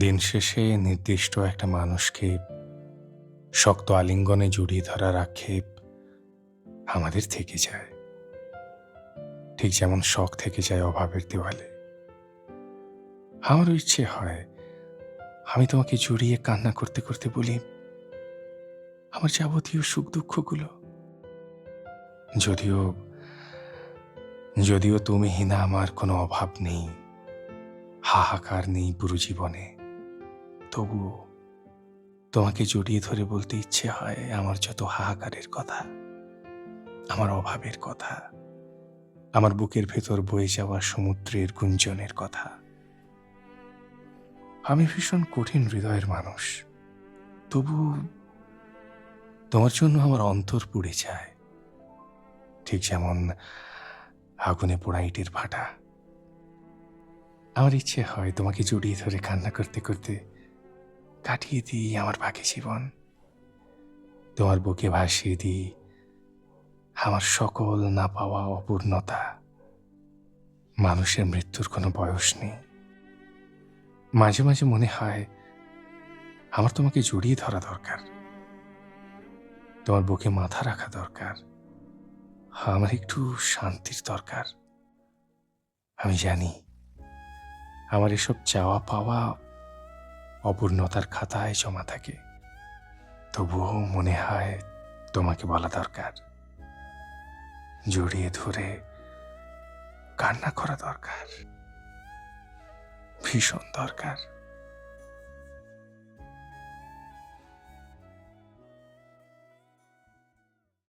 দিন শেষে নির্দিষ্ট একটা মানুষকে শক্ত আলিঙ্গনে জড়িয়ে ধরার আক্ষেপ আমাদের থেকে যায়। ঠিক যেমন শখ থেকে যায় অভাবের দেওয়ালে। আমারও ইচ্ছে হয়, আমি তোমাকে জড়িয়ে কান্না করতে করতে বলি, আমার যাবতীয় সুখ দুঃখগুলো। যদিও যদিও তুমিহীনা আমার কোনো অভাব নেই, হাহাকার নেই পুরো জীবনে। তবুও তোমাকে জড়িয়ে ধরে বলতে ইচ্ছে হয় আমার যত হাহাকারের কথা, আমার অভাবের কথা, আমার বুকের ভেতর বয়ে যাওয়া সমুদ্রের গুঞ্জনের কথা। আমি ভীষণ কঠিন হৃদয়ের মানুষ, তবু তোমার জন্য আমার অন্তর পুড়ে যায়। ঠিক যেমন আগুনে পোড়া ইটের ভাটা। আমার ইচ্ছে হয় তোমাকে জড়িয়ে ধরে কান্না করতে করতে কাটিয়ে দিই আমার বাকি জীবন। তোমার বুকে ভাসিয়ে দিই আমার সকল না পাওয়া অপূর্ণতা। মানুষের মৃত্যুর কোনো বয়স নেই। মাঝে মাঝে মনে হয় আমার তোমাকে জড়িয়ে ধরা দরকার। তোমার বুকে মাথা রাখা দরকার। আমার একটু শান্তির দরকার। আমি জানি আমার এসব চাওয়া পাওয়া অপূর্ণতার খাতায় জমা থাকে। তবুও মনে হয় তোমাকে বলা দরকার। জড়িয়ে ধরে কান্না করা দরকার। ভীষণ দরকার।